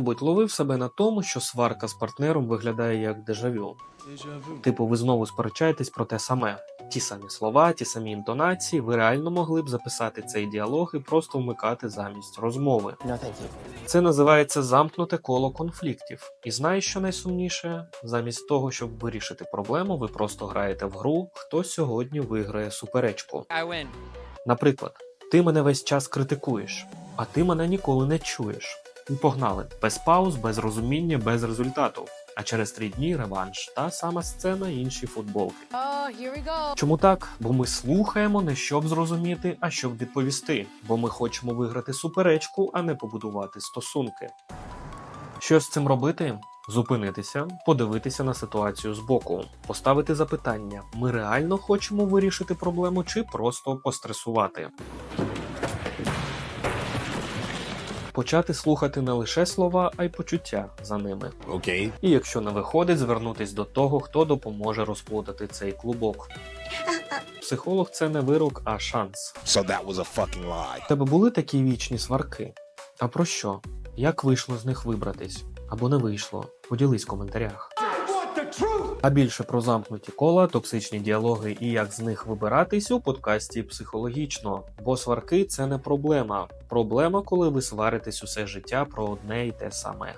Будь ловив себе на тому, що сварка з партнером виглядає як дежавю. Типу, ви знову сперечаєтесь про те саме. Ті самі слова, ті самі інтонації, ви реально могли б записати цей діалог і просто вмикати замість розмови. No. Це називається замкнуте коло конфліктів. І знаєш, що найсумніше? Замість того, щоб вирішити проблему, ви просто граєте в гру, хто сьогодні виграє суперечку. Наприклад, ти мене весь час критикуєш, а ти мене ніколи не чуєш. І погнали без пауз, без розуміння, без результату. А через три дні реванш, та сама сцена, інші футболки. Oh, here we go. Чому так? Бо ми слухаємо не щоб зрозуміти, а щоб відповісти. Бо ми хочемо виграти суперечку, а не побудувати стосунки. Що з цим робити? Зупинитися, подивитися на ситуацію збоку, поставити запитання: ми реально хочемо вирішити проблему чи просто постресувати. Почати слухати не лише слова, а й почуття за ними. Okay. І якщо не виходить, звернутись до того, хто допоможе розплутати цей клубок. Психолог це не вирок, а шанс. So that was a fucking lie. Тебе були такі вічні сварки? А про що? Як вийшло з них вибратись? Або не вийшло? Поділись в коментарях. А більше про замкнуті кола, токсичні діалоги і як з них вибиратись у подкасті психологічно. Бо сварки це не проблема. Проблема, коли ви сваритесь усе життя про одне й те саме.